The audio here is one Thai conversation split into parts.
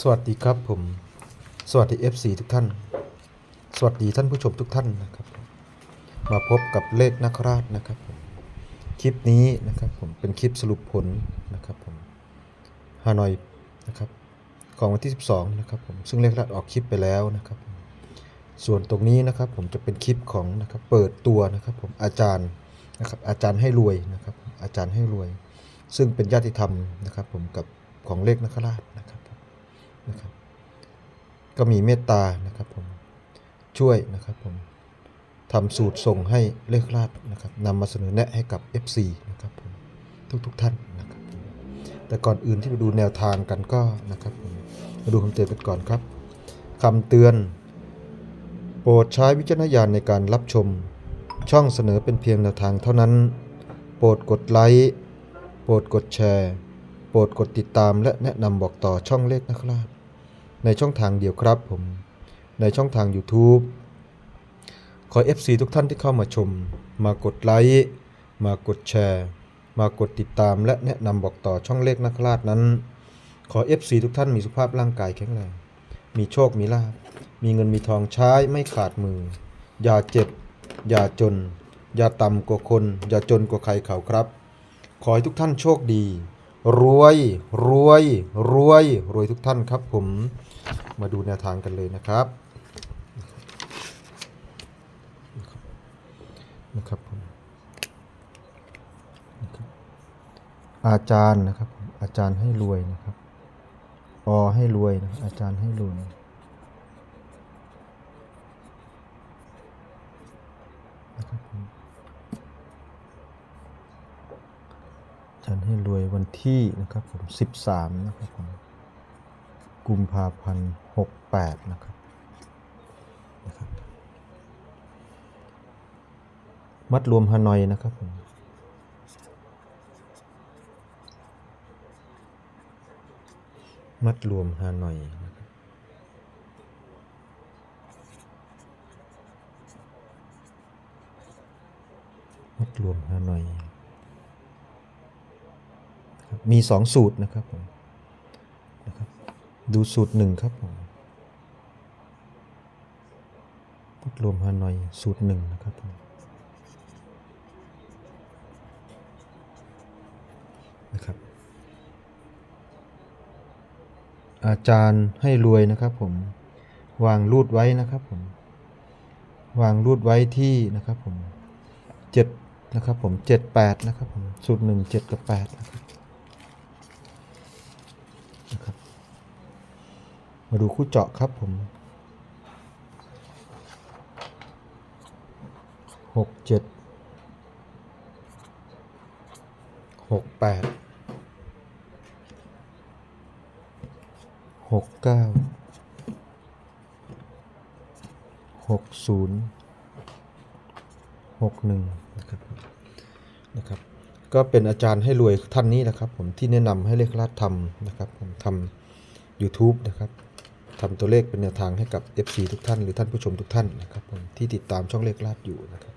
สวัสดีครับผม สวัสดี FC ทุกท่าน สวัสดีท่านผู้ชมทุกท่านนะครับมาพบกับเลขนักราชนะครับผมคลิปนี้นะครับผมเป็นคลิปสรุปผลนะครับผมฮานอยนะครับของวันที่ 12นะครับผมซึ่งเลขราชออกคลิปไปแล้วนะครับ ส่วนตรงนี้นะครับผมจะเป็นคลิปของนะครับเปิดตัวนะครับผมอาจารย์นะครับอาจารย์ให้รวยนะครับอาจารย์ให้รวย ซึ่งเป็นญาติธรรมนะครับผมกับของเลขนักราชนะครับ นะครับ ก็มีเมตตานะครับผมช่วยนะครับผมทำสูตรส่งให้เลขราดนะครับนำมาเสนอแนะให้กับ FC นะครับผมทุกๆทท่านนะครับ แต่ก่อนอื่นที่ไปดูแนวทางกันก็นะครับผมมาดูคำเตือนกันก่อนครับคำเตือน โปรดใช้วิจารณญาณในการรับชม ช่องเสนอเป็นเพียงแนวทางเท่านั้น โปรดกดไลค์โปรดกดแชร์ โปรดกดติดตามและแนะนำบอกต่อช่องเลขนะครับ ในช่องทางเดียวครับผมในช่องทาง YouTube ขอ FC ทุกท่านที่เข้ามาชม มากดไลค์มากดแชร์ มากดติดตามและแนะนำบอกต่อช่องเลขนักลาดนั้น ขอ FC ทุกท่านมีสุขภาพร่างกายแข็งแรง มีโชคมีลาภมีเงินมีทองใช้ไม่ขาดมือ อย่าเจ็บ อย่าจน อย่าต่ำกว่าคน อย่าจนกว่าใครเขาครับ ขอให้ทุกท่านโชคดี รวย รวย รวย รวยทุกท่านครับผม มาดูแนวทางกันเลยนะครับนะครับผมอาจารย์นะครับ อาจารย์ให้รวยนะครับอให้รวยนะอาจารย์ให้รวยนะครับอาจารย์ให้รวยวันที่นะครับผม13นะครับผม กุมภาพันธ์68นะครับนะครับ มัดรวมฮานอยนะครับผมมัดรวมฮานอยนะครับมัดรวมฮานอย มีสองสูตรนะครับผมนะครับ ดูสูตรหนึ่งครับผมพุทรวมฮานอยสูตรหนึ่งนะครับผมนะครับ อาจารย์ให้รวยนะครับผมวางรูดไว้นะครับผมวางรูดไว้ที่นะครับผมเจ็ดนะครับผมเจ็ดแปดนะครับผมสูตรหนึ่งเจ็ดกับแปดนะครับนะครับ มาดูคู่เจาะครับผมหกเจ็ดหกแปดหกเก้าหกศูนย์หกหนึ่งนะครับนะครับ ก็เป็นอาจารย์ให้รวยท่านนี้นะครับ ผมที่แนะนำให้เลขลาดทำนะครับ ผมทำ YouTube นะครับ ทำตัวเลขเป็นแนวทางให้กับ FC ทุกท่านหรือท่านผู้ชมทุกท่านนะครับที่ติดตามช่องเลขลาดอยู่นะครับ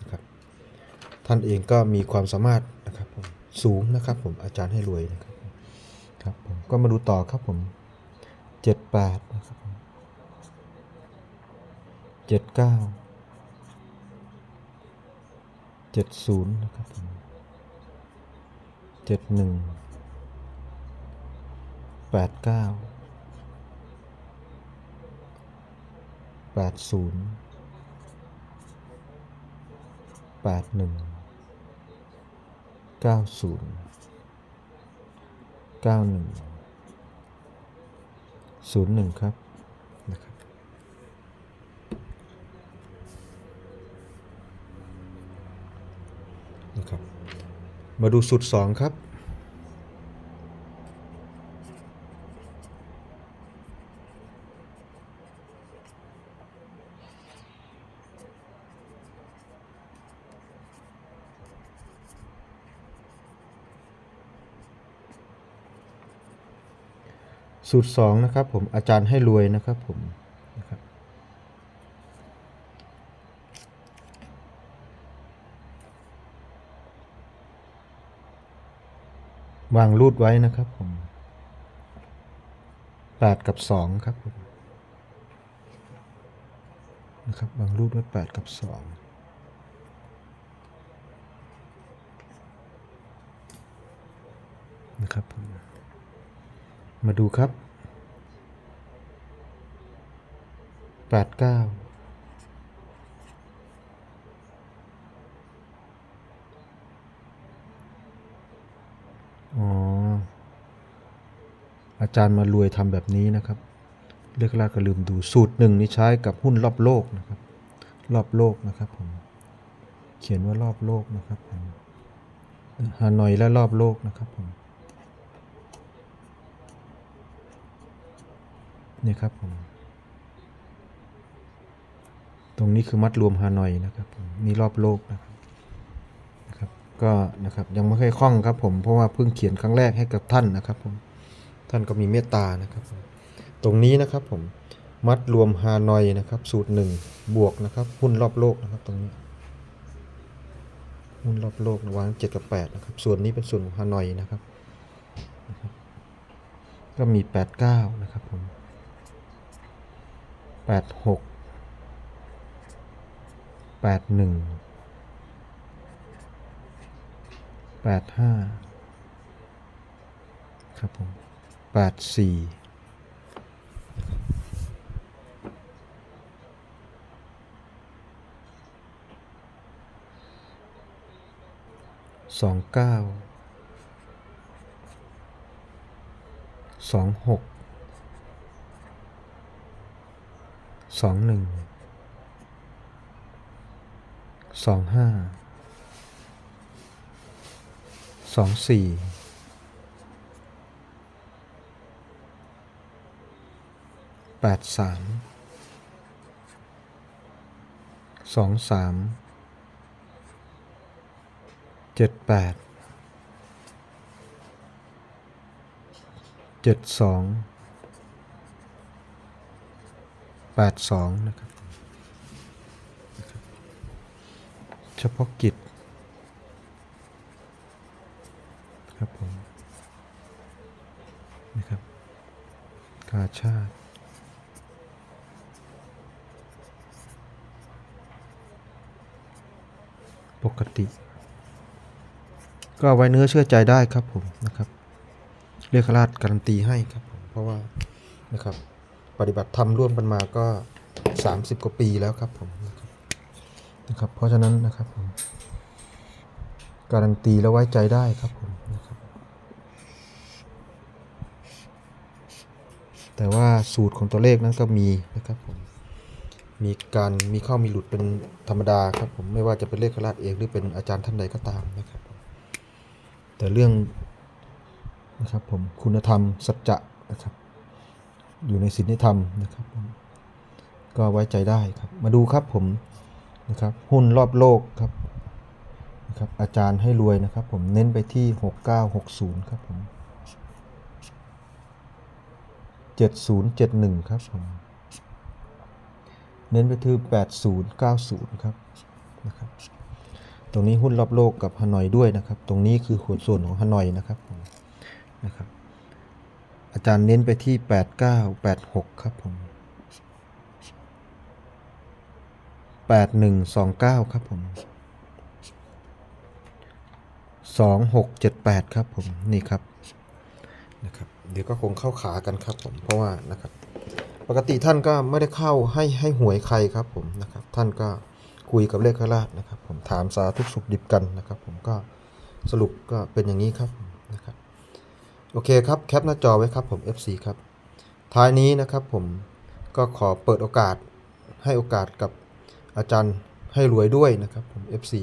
นะครับ ท่านเองก็มีความสามารถนะครับผมสูงนะครับผมอาจารย์ให้รวยนะครับผมครับผมก็มาดูต่อครับผมเจ็ดแปดนะครับเจ็ดเก้าเจ็ดศูนย์นะครับผมเจ็ดหนึ่งแปดเก้า แปดศูนย์แปดหนึ่งเก้าศูนย์เก้าหนึ่งศูนย์หนึ่งครับนะครับนะครับ มาดูสูตรสองครับ สูตรสองนะครับผมอาจารย์ให้รวยนะครับผมนะครับวางรูดไว้นะครับผมแปดกับสองครับผมนะครับบางรูปไว้แปดกับสองนะครับผม มาดูครับแปดเก้าอ๋ออาจารย์มารวยทำแบบนี้นะครับเรียกลากก็ลืมดูสูตรหนึ่งนี่ใช้กับหุ้นรอบโลกนะครับ รอบโลกนะครับผม เขียนว่ารอบโลกนะครับผมฮานอยและรอบโลกนะครับผม นี่ครับผม ตรงนี้คือมัดรวมฮานอยนะครับผมนี่รอบโลกนะครับนะครับ ก็นะครับยังไม่ค่อยคล่องครับผมเพราะว่าเพิ่งเขียนครั้งแรกให้กับท่านนะครับผมท่านก็มีเมตตานะครับผมตรงนี้นะครับผมมัดรวมฮานอยนะครับ สูตรหนึ่งบวกนะครับ หุ้นรอบโลกนะครับตรงนี้หุ้นรอบโลกวางเจ็ดกับแปดนะครับ ส่วนนี้เป็นส่วนของฮานอยนะครับนะครับก็มีแปดเก้านะครับผม แปดหกแปดหนึ่งแปดห้าครับผมแปดสี่สองเก้าสองหก สองหนึ่งสองห้าสองสี่แปดสามสองสามเจ็ดแปดเจ็ดสอง แปดสองนะครับ เฉพาะกิจครับผมนะครับกาชาติปกติ ก็ไว้เนื้อเชื่อใจได้ครับผมนะครับ เรียกราชการันตีให้ครับผมเพราะว่านะครับ ปฏิบัติธรรมร่วมกันมาก็ 30 กว่าปีแล้วครับผมนะครับนะรบเพราะฉะนั้นนะครับผมการันตีแล้วไว้ใจได้ครับผมนะครับแต่ว่าสูตรของตัวเลขนั้นก็มีนะครับผมมีการมีเข้ามีหลุดเป็นธรรมดาครับผมไม่ว่าจะเป็นเลขคราชเองหรือเป็นอาจารย์ท่านใดก็ตามนะครับแต่เรื่องนะครับผมคุณธรรมสัจจะนะครับ อยู่ในศีลธรรมนะครับ ก็ไว้ใจได้ครับ มาดูครับผมนะครับหุ้นรอบโลกครับนะครับอาจารย์ให้รวยนะครับ ผมเน้นไปที่ 6960 ครับผม7071 ครับผมเน้นไปที่8090 ครับนะครับ ตรงนี้หุ้นรอบโลกกับฮานอยด้วยนะครับ ตรงนี้คือขวดส่วนของฮานอยนะครับผมนะครับ อาจารย์เน้นไปที่ 8986 ครับผม 8129 ครับผม 2678 ครับผม นี่ครับนะครับ เดี๋ยวก็คงเข้าขากันครับผม เพราะว่านะครับ ปกติท่านก็ไม่ได้เข้าให้ให้หวยใครครับผมนะครับ ท่านก็คุยกับเลขคราชนะครับ ผมถามสาทุกสุขดิบกันนะครับ ผมก็สรุปก็เป็นอย่างนี้ครับนะครับ โอเคครับแคปหน้าจอไว้ครับผม FC ครับ ท้ายนี้นะครับผมก็ขอเปิดโอกาสให้โอกาสกับอาจารย์ให้รวยด้วยนะครับผม FC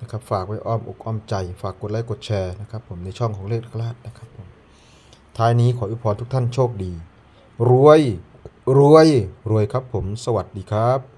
นะครับฝากไว้อ้อมอกอ้อมใจ ฝากกดไลค์กดแชร์นะครับผมในช่องของเลขคราชนะครับผมท้ายนี้ขออวยพรทุกท่านโชคดี รวยรวยรวยครับผม สวัสดีครับ